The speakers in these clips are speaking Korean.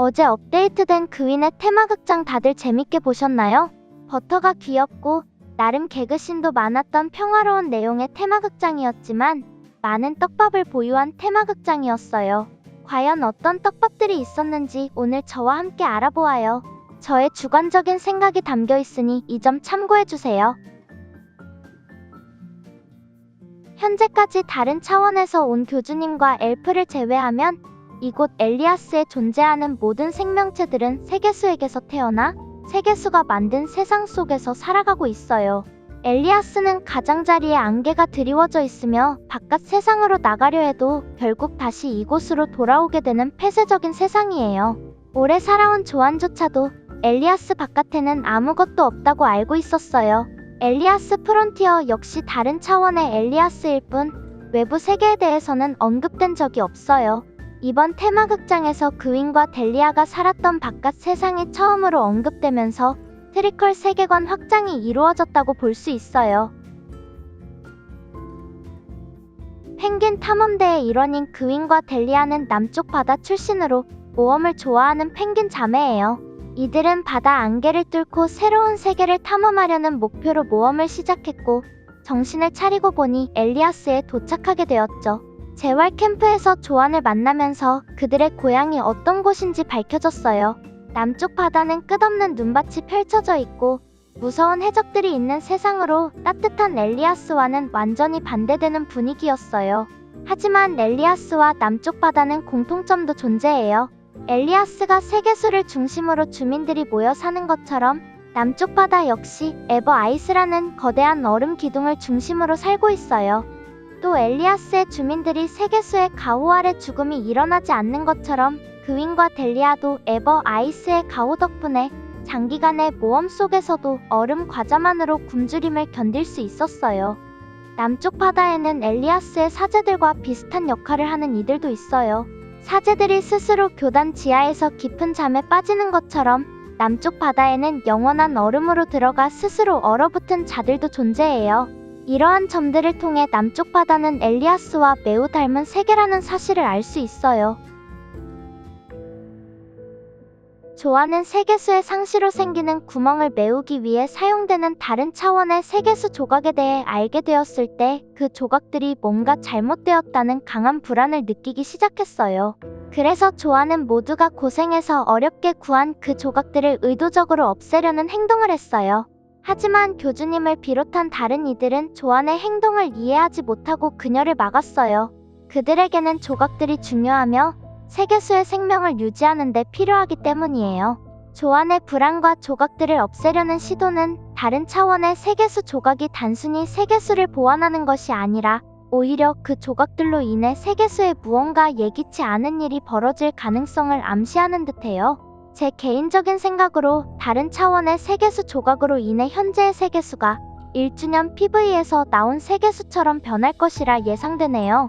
어제 업데이트된 그윈의 테마극장 다들 재밌게 보셨나요? 버터가 귀엽고 나름 개그신도 많았던 평화로운 내용의 테마극장이었지만 많은 떡밥을 보유한 테마극장이었어요. 과연 어떤 떡밥들이 있었는지 오늘 저와 함께 알아보아요. 저의 주관적인 생각이 담겨 있으니 이 점 참고해주세요. 현재까지 다른 차원에서 온 교주님과 엘프를 제외하면 이곳 엘리아스에 존재하는 모든 생명체들은 세계수에게서 태어나 세계수가 만든 세상 속에서 살아가고 있어요. 엘리아스는 가장자리에 안개가 드리워져 있으며 바깥 세상으로 나가려 해도 결국 다시 이곳으로 돌아오게 되는 폐쇄적인 세상이에요. 오래 살아온 조안조차도 엘리아스 바깥에는 아무것도 없다고 알고 있었어요. 엘리아스 프론티어 역시 다른 차원의 엘리아스일 뿐 외부 세계에 대해서는 언급된 적이 없어요. 이번 테마극장에서 그윈과 델리아가 살았던 바깥 세상이 처음으로 언급되면서 트리컬 세계관 확장이 이루어졌다고 볼 수 있어요. 펭귄 탐험대의 일원인 그윈과 델리아는 남쪽 바다 출신으로 모험을 좋아하는 펭귄 자매예요. 이들은 바다 안개를 뚫고 새로운 세계를 탐험하려는 목표로 모험을 시작했고 정신을 차리고 보니 엘리아스에 도착하게 되었죠. 재활 캠프에서 조안을 만나면서 그들의 고향이 어떤 곳인지 밝혀졌어요. 남쪽 바다는 끝없는 눈밭이 펼쳐져 있고 무서운 해적들이 있는 세상으로 따뜻한 엘리아스와는 완전히 반대되는 분위기였어요. 하지만 엘리아스와 남쪽 바다는 공통점도 존재해요. 엘리아스가 세계수를 중심으로 주민들이 모여 사는 것처럼 남쪽 바다 역시 에버 아이스라는 거대한 얼음 기둥을 중심으로 살고 있어요. 또 엘리아스의 주민들이 세계수의 가호 아래 죽음이 일어나지 않는 것처럼 그윈과 델리아도 에버 아이스의 가호 덕분에 장기간의 모험 속에서도 얼음 과자만으로 굶주림을 견딜 수 있었어요. 남쪽 바다에는 엘리아스의 사제들과 비슷한 역할을 하는 이들도 있어요. 사제들이 스스로 교단 지하에서 깊은 잠에 빠지는 것처럼 남쪽 바다에는 영원한 얼음으로 들어가 스스로 얼어붙은 자들도 존재해요. 이러한 점들을 통해 남쪽 바다는 엘리아스와 매우 닮은 세계라는 사실을 알 수 있어요. 조아는 세계수의 상시로 생기는 구멍을 메우기 위해 사용되는 다른 차원의 세계수 조각에 대해 알게 되었을 때 그 조각들이 뭔가 잘못되었다는 강한 불안을 느끼기 시작했어요. 그래서 조아는 모두가 고생해서 어렵게 구한 그 조각들을 의도적으로 없애려는 행동을 했어요. 하지만 교주님을 비롯한 다른 이들은 조안의 행동을 이해하지 못하고 그녀를 막았어요. 그들에게는 조각들이 중요하며 세계수의 생명을 유지하는 데 필요하기 때문이에요. 조안의 불안과 조각들을 없애려는 시도는 다른 차원의 세계수 조각이 단순히 세계수를 보완하는 것이 아니라 오히려 그 조각들로 인해 세계수에 무언가 예기치 않은 일이 벌어질 가능성을 암시하는 듯해요. 제 개인적인 생각으로 다른 차원의 세계수 조각으로 인해 현재의 세계수가 1주년 PV에서 나온 세계수처럼 변할 것이라 예상되네요.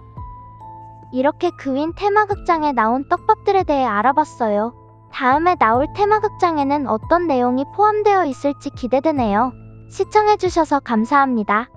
이렇게 그윈 테마극장에 나온 떡밥들에 대해 알아봤어요. 다음에 나올 테마극장에는 어떤 내용이 포함되어 있을지 기대되네요. 시청해주셔서 감사합니다.